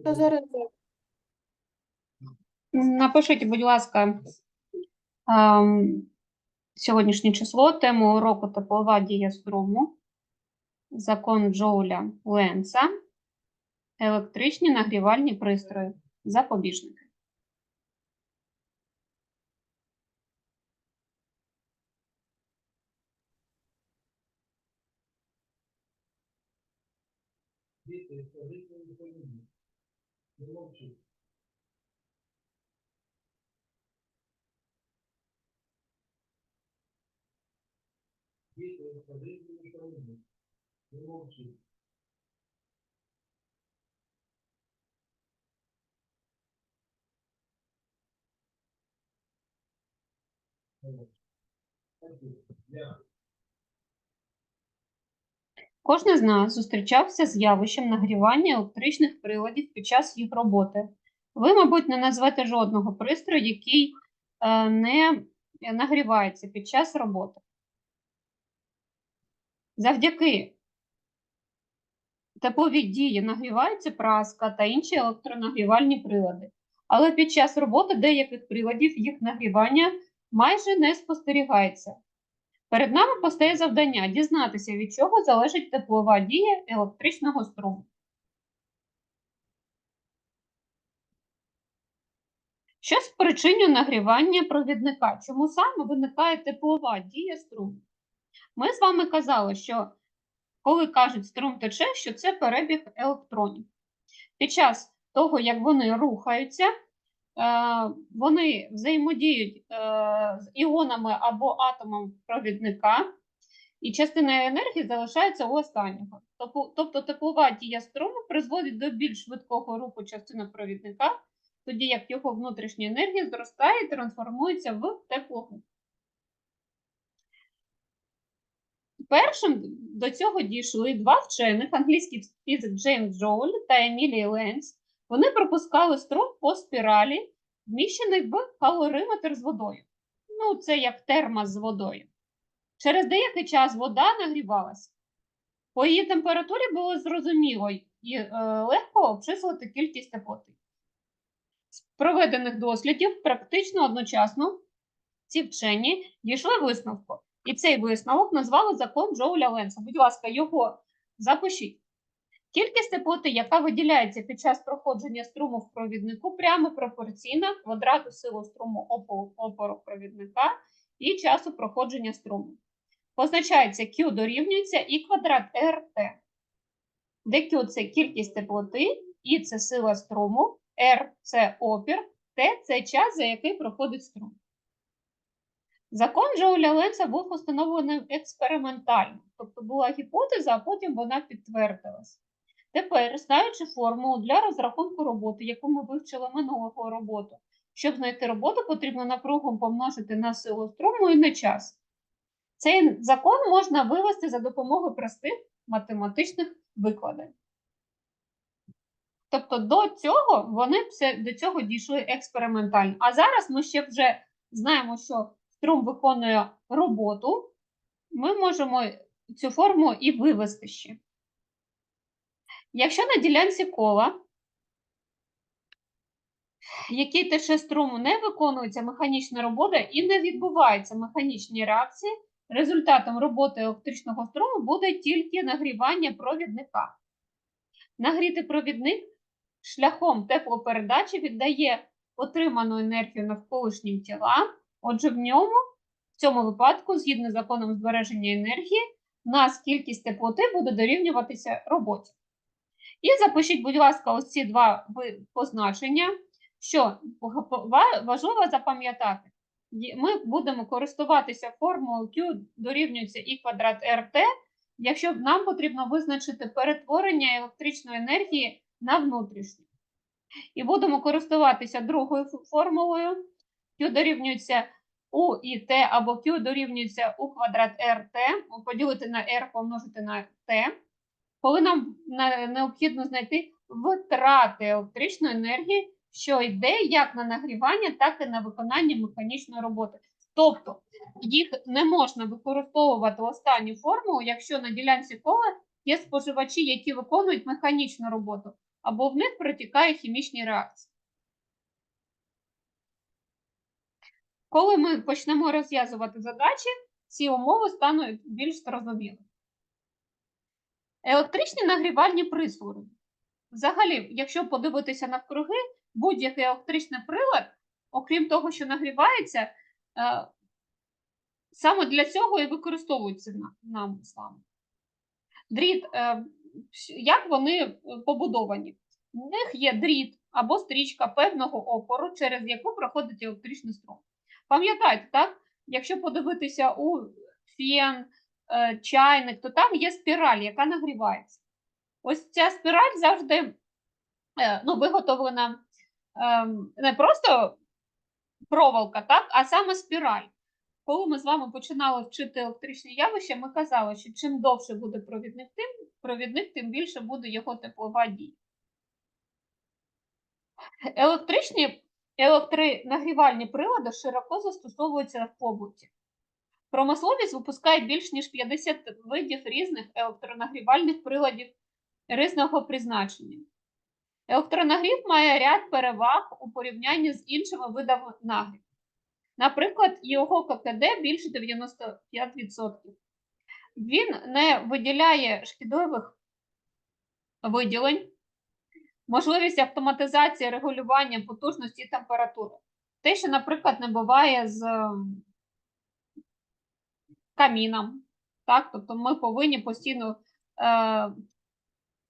Що зараз? Напишіть, будь ласка, сьогоднішнє число, тему уроку теплова дія струму, закон Джоуля Ленца, електричні нагрівальні пристрої, запобіжники. громче действует по зрительному шару. Не молчи. Спасибо. Yeah. Кожен з нас зустрічався з явищем нагрівання електричних приладів під час їх роботи. Ви, мабуть, не назвете жодного пристрою, який е, не нагрівається під час роботи. Завдяки тепловій дії нагрівається праска та інші електронагрівальні прилади. Але під час роботи деяких приладів їх нагрівання майже не спостерігається. Перед нами постає завдання дізнатися, від чого залежить теплова дія електричного струму. Що спричинює нагрівання провідника? Чому саме виникає теплова дія струму? Ми з вами казали, що коли кажуть струм тече, що це перебіг електронів. Під час того, як вони рухаються, вони взаємодіють е, з іонами або атомом провідника, і частина енергії залишається у останнього. Тобто- теплова дія струму призводить до більш швидкого руху частини провідника, тоді як його внутрішня енергія зростає і трансформується в теплоту. Першим до цього дійшли два вчених, англійський фізик Джеймс Джоуль та Емілія Ленц. Вони пропускали струм по спіралі, вміщений в калориметр з водою. Ну, це як термос з водою. Через деякий час вода нагрівалася. По її температурі було зрозуміло і е, легко обчислити кількість теплоти. З проведених дослідів практично одночасно ці вчені дійшли висновку. І цей висновок назвали закон Джоуля Ленса. Будь ласка, його запишіть. Кількість теплоти, яка виділяється під час проходження струму в провіднику, прямо пропорційна квадрату силу струму опору, провідника і часу проходження струму. Позначається Q дорівнюється і квадрат RT, де Q – це кількість теплоти, І це сила струму, R – це опір, T – це час, за який проходить струм. Закон Джоуля Ленца був установлений експериментально, тобто була гіпотеза, а потім вона підтвердилась. Тепер, знаючи формулу для розрахунку роботи, яку ми вивчили минулого роботу, щоб знайти роботу, потрібно напругу помножити на силу струму і на час. Цей закон можна вивести за допомогою простих математичних викладень. Тобто до цього вони до цього дійшли експериментально. А зараз ми ще вже знаємо, що струм виконує роботу, ми можемо цю форму і вивести ще. Якщо на ділянці кола, який тече струму, не виконується механічна робота і не відбуваються механічні реакції, результатом роботи електричного струму буде тільки нагрівання провідника. Нагріти провідник шляхом теплопередачі віддає отриману енергію навколишнім тілам, отже, в ньому, в цьому випадку, згідно з законом збереження енергії, нас кількість теплоти буде дорівнюватися роботі. І запишіть, будь ласка, ось ці два позначення, що важливо запам'ятати. Ми будемо користуватися формулою Q дорівнюється І квадрат РТ, якщо нам потрібно визначити перетворення електричної енергії на внутрішню. І будемо користуватися другою формулою. Q дорівнюється У і Т, або Q дорівнюється У квадрат РТ, поділити на R, помножити на Т. Коли нам необхідно знайти витрати електричної енергії, що йде як на нагрівання, так і на виконання механічної роботи. Тобто їх не можна використовувати в останню формулу, якщо на ділянці кола є споживачі, які виконують механічну роботу. або в них протікає хімічні реакції. Коли ми почнемо розв'язувати задачі, ці умови стануть більш зрозумілими. Електричні нагрівальні присури. Взагалі, якщо подивитися навкруги, будь-який електричний прилад, окрім того, що нагрівається, е, саме для цього і використовується нам з вами. Дріт, е, як вони е, побудовані? У них є дріт або стрічка певного опору, через яку проходить електричний струм. Пам'ятайте, так? Якщо подивитися у фен, чайник, то там є спіраль, яка нагрівається. Ось ця спіраль завжди е, ну, виготовлена ем, не просто проволока, так, а саме спіраль. Коли ми з вами починали вчити електричні явища, ми казали, що чим довше буде провідник, тим провідник, тим більше буде його теплова дія. Електричні електронагрівальні прилади широко застосовуються в побуті. Промисловість випускає більш ніж 50 видів різних електронагрівальних приладів різного призначення. Електронагрів має ряд переваг у порівнянні з іншими видами нагріву. Наприклад, його ККД більше 95%. Він не виділяє шкідливих виділень, можливість автоматизації регулювання потужності і температури. Те, що, наприклад, не буває з каміном. Так? Тобто ми повинні постійно е,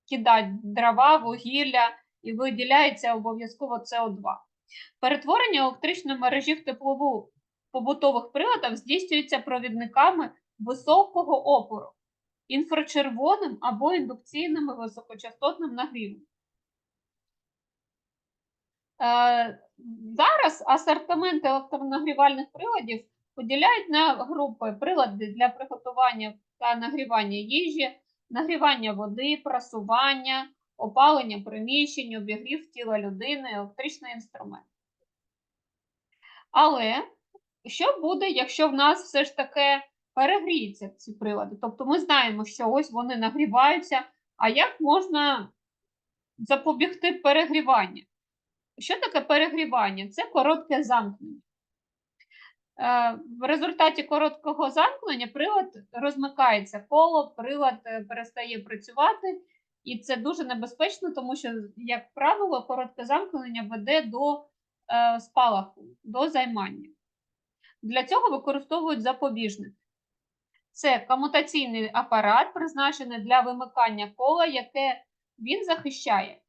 кидати дрова, вугілля і виділяється обов'язково СО2. Перетворення електричної мережі в теплову побутових приладах здійснюється провідниками високого опору, інфрачервоним або індукційним високочастотним нагрівом. Е, Зараз асортимент електронагрівальних приладів поділяють на групи прилади для приготування та нагрівання їжі, нагрівання води, прасування, опалення приміщень, обігрів тіла людини, електричний інструмент. Але що буде, якщо в нас все ж таки перегріються ці прилади? Тобто ми знаємо, що ось вони нагріваються, а як можна запобігти перегріванню? Що таке перегрівання? Це коротке замкнення. Е, В результаті короткого замкнення прилад розмикається коло, прилад е, перестає працювати, і це дуже небезпечно, тому що, як правило, коротке замкнення веде до е, спалаху, до займання. Для цього використовують запобіжник. Це комутаційний апарат, призначений для вимикання кола, яке він захищає.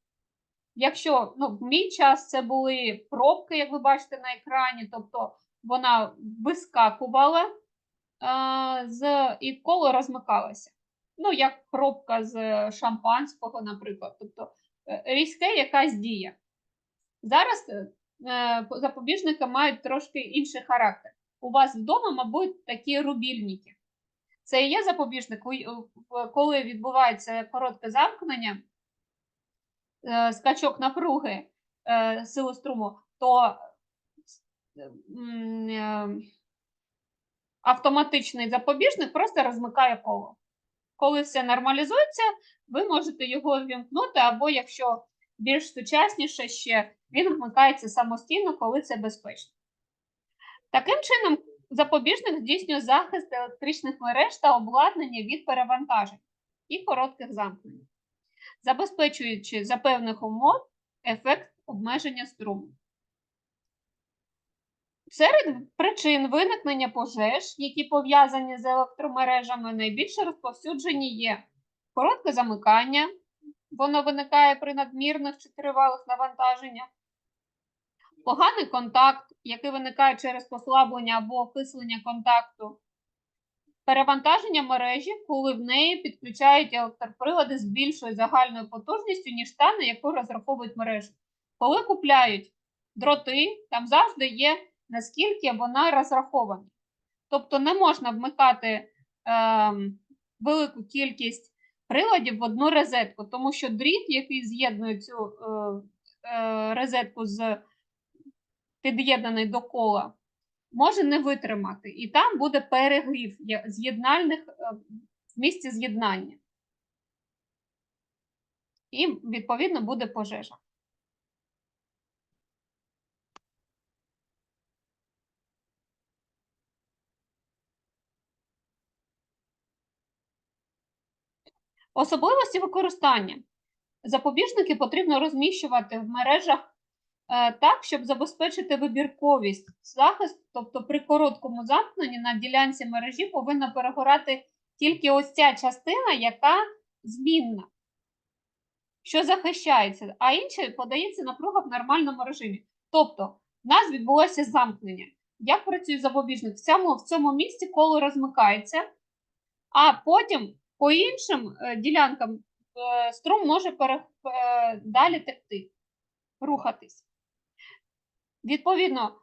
Якщо ну, в мій час це були пробки, як ви бачите на екрані, тобто вона вискакувала а, з, і коло розмикалося. Ну, як пробка з шампанського, наприклад, тобто е, різке якась дія. Зараз е, запобіжники мають трошки інший характер. У вас вдома, мабуть, такі рубільники. Це є запобіжник, коли відбувається коротке замкнення, е, скачок напруги е, сили струму, то е, автоматичний запобіжник просто розмикає коло. Коли все нормалізується, ви можете його ввімкнути, або якщо більш сучасніше ще, він вмикається самостійно, коли це безпечно. Таким чином, запобіжник здійснює захист електричних мереж та обладнання від перевантажень і коротких замкнень, забезпечуючи за певних умов ефект обмеження струму. Серед причин виникнення пожеж, які пов'язані з електромережами, найбільше розповсюджені є коротке замикання, воно виникає при надмірних чи тривалих навантаженнях, поганий контакт, який виникає через послаблення або окислення контакту, перевантаження мережі, коли в неї підключають електроприлади з більшою загальною потужністю, ніж та, на яку розраховують мережу. Коли купляють дроти, там завжди є наскільки вона розрахована. Тобто не можна вмикати е, велику кількість приладів в одну розетку, тому що дріт, який з'єднує цю е, е, розетку з під'єднаний до кола, може не витримати. І там буде перегрів з'єднальних е, в місці з'єднання. і, відповідно, буде пожежа. Особливості використання. Запобіжники потрібно розміщувати в мережах е, так, щоб забезпечити вибірковість. Захист, тобто при короткому замкненні на ділянці мережі повинна перегорати тільки ось ця частина, яка змінна, що захищається, а інше подається напруга в нормальному режимі. Тобто, в нас відбулося замкнення. Як працює запобіжник? В цьому, в цьому місці коло розмикається, а потім по іншим е, ділянкам е, струм може пере, е, далі текти, рухатись. Відповідно,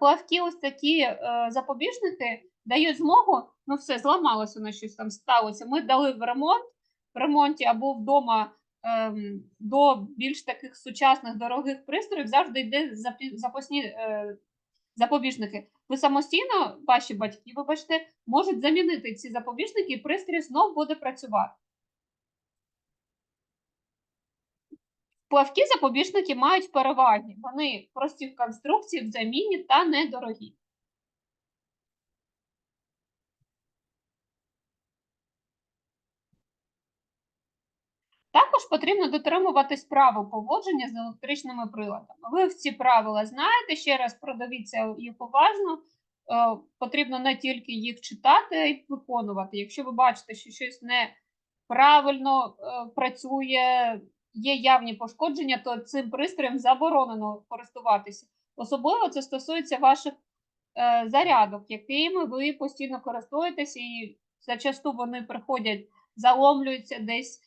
плавкі ось такі запобіжники дають змогу, ну все, зламалося на щось там сталося. Ми дали в ремонт, в ремонті або вдома ем, до більш таких сучасних дорогих пристроїв завжди йде запобіжники. Ви самостійно, ваші батьки, вибачте, можуть замінити ці запобіжники, і пристрій знов буде працювати. Плавкі запобіжники мають переваги. Вони прості в конструкції, в заміні та недорогі. Також потрібно дотримуватись правил поводження з електричними приладами. Ви ці правила знаєте, ще раз продивіться їх уважно. Е, Потрібно не тільки їх читати, а й виконувати. Якщо ви бачите, що щось неправильно е, працює, є явні пошкодження, то цим пристроєм заборонено користуватися. Особливо це стосується ваших е, зарядок, якими ви постійно користуєтеся, і зачасту вони приходять, заломлюються десь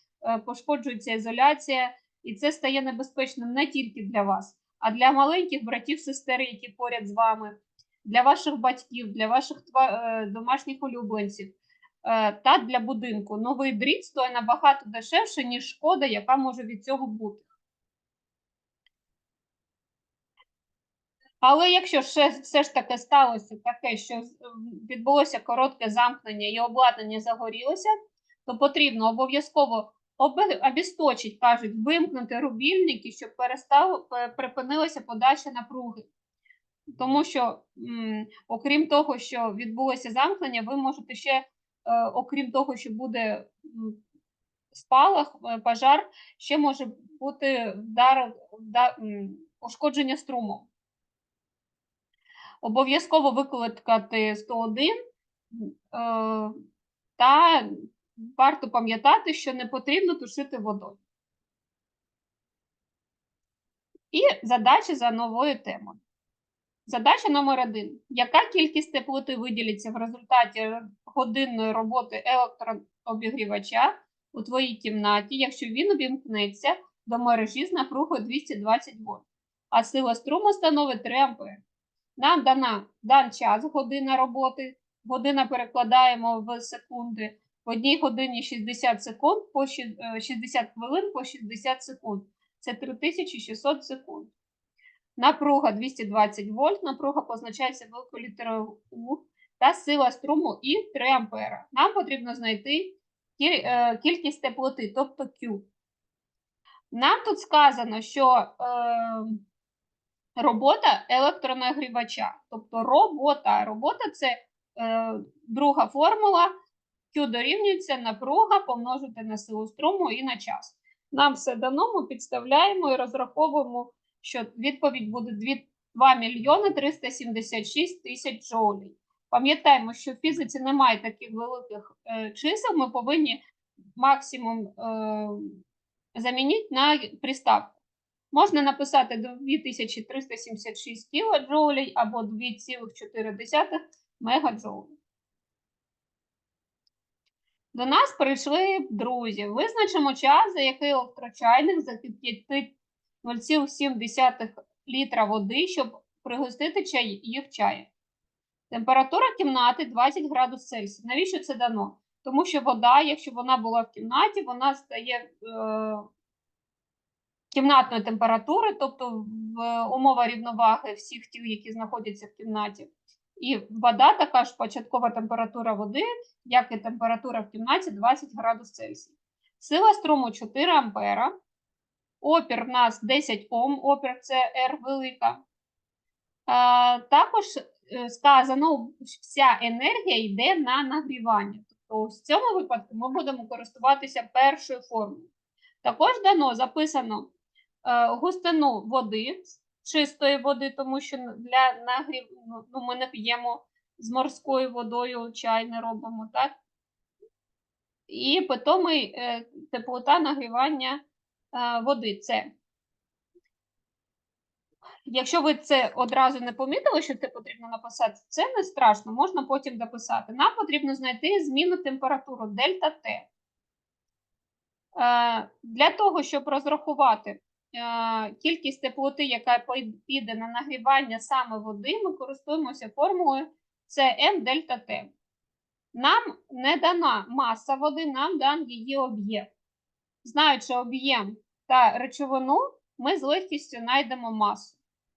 пошкоджується ізоляція, і це стає небезпечним не тільки для вас, а для маленьких братів, сестер, які поряд з вами, для ваших батьків, для ваших е, домашніх улюбленців е, та для будинку. Новий дріт стоїть набагато дешевше, ніж шкода, яка може від цього бути. Але якщо ще, все ж таки сталося таке, що відбулося коротке замкнення і обладнання загорілося, то потрібно обов'язково обісточить, кажуть, вимкнути рубільники, щоб перестало, припинилася подача напруги. Тому що, м, окрім того, що відбулося замкнення, ви можете ще, е, окрім того, що буде м, спалах, е, пожар, ще може бути вдар, вда- м, ушкодження струму. Обов'язково викликати 101 е, та варто пам'ятати, що не потрібно тушити водою. І задача за новою темою. Задача номер один. Яка кількість теплоти виділиться в результаті годинної роботи електрообігрівача у твоїй кімнаті, якщо він обімкнеться до мережі з напругою 220 вольт, а сила струму становить 3 ампери. Нам дана дан час година роботи, година перекладаємо в секунди. В одній годині 60 секунд по е, 60 хвилин по 60 секунд. Це 3600 секунд. Напруга 220 вольт, напруга позначається великою літерою У та сила струму І 3 ампера. Нам потрібно знайти е, кількість теплоти, тобто Q. Нам тут сказано, що е, робота електронагрівача, тобто робота. Робота це е, друга формула. Q дорівнюється напруга помножити на силу струму і на час. Нам все дано, ми підставляємо і розраховуємо, що відповідь буде 2 2 мільйони 376 тисяч джоулей. Пам'ятаємо, що в фізиці немає таких великих е, чисел, ми повинні максимум е, замінити на приставку. Можна написати 2376 кілоджоулей або 2,4 мегаджоулей. До нас прийшли друзі. Визначимо час, за який електрочайник закип'ятить 0,7 літра води, щоб пригостити чай, їх чаєм. Температура кімнати 20 градусів Цельсія. Навіщо це дано? Тому що вода, якщо вона була в кімнаті, вона стає е, кімнатної температури, тобто в умова рівноваги всіх тіл, які знаходяться в кімнаті. І вода така ж початкова температура води, як і температура в кімнаті 20 градусів Цельсія. Сила струму 4 ампера. Опір в нас 10 Ом, опір це R велика. А, також е, сказано, вся енергія йде на нагрівання. Тобто в цьому випадку ми будемо користуватися першою формулою. Також дано записано е, густину води, чистої води, тому що для нагрів ну, ну, ми не п'ємо з морською водою, чай не робимо, так? І питомий е, теплота нагрівання е, води це. Якщо ви це одразу не помітили, що це потрібно написати, це не страшно, можна потім дописати. Нам потрібно знайти зміну температуру дельта Т. Е, Для того, щоб розрахувати кількість теплоти, яка піде на нагрівання саме води, ми користуємося формулою Cm дельта Т. Нам не дана маса води, нам дан її об'єм. Знаючи об'єм та речовину, ми з легкістю знайдемо масу.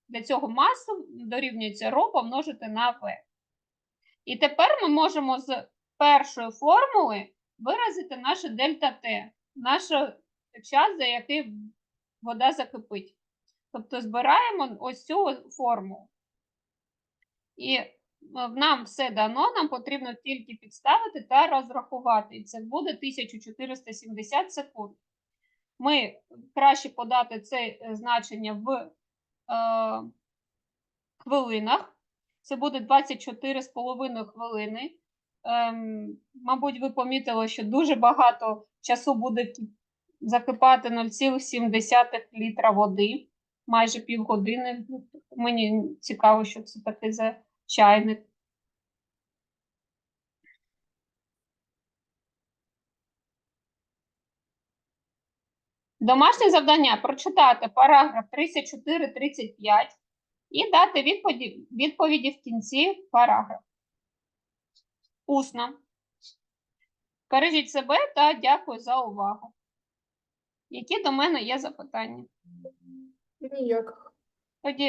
Для цього масу дорівнюється ρ помножити на В. І тепер ми можемо з першої формули виразити наше дельта Т, наш час, за який вода закипить. Тобто збираємо ось цю формулу. І е, нам все дано, нам потрібно тільки підставити та розрахувати. І це буде 1470 секунд. Ми краще подати це е, значення в е, хвилинах. Це буде 24,5 хвилини. Ем, мабуть, ви помітили, що дуже багато часу буде закипати 0,7 літра води, майже півгодини. Мені цікаво, що це таке за чайник. Домашнє завдання прочитати параграф 34-35 і дати відповіді, відповіді в кінці параграфу. Усно. Бережіть себе та дякую за увагу. Які до мене є запитання? Ніяк. Тоді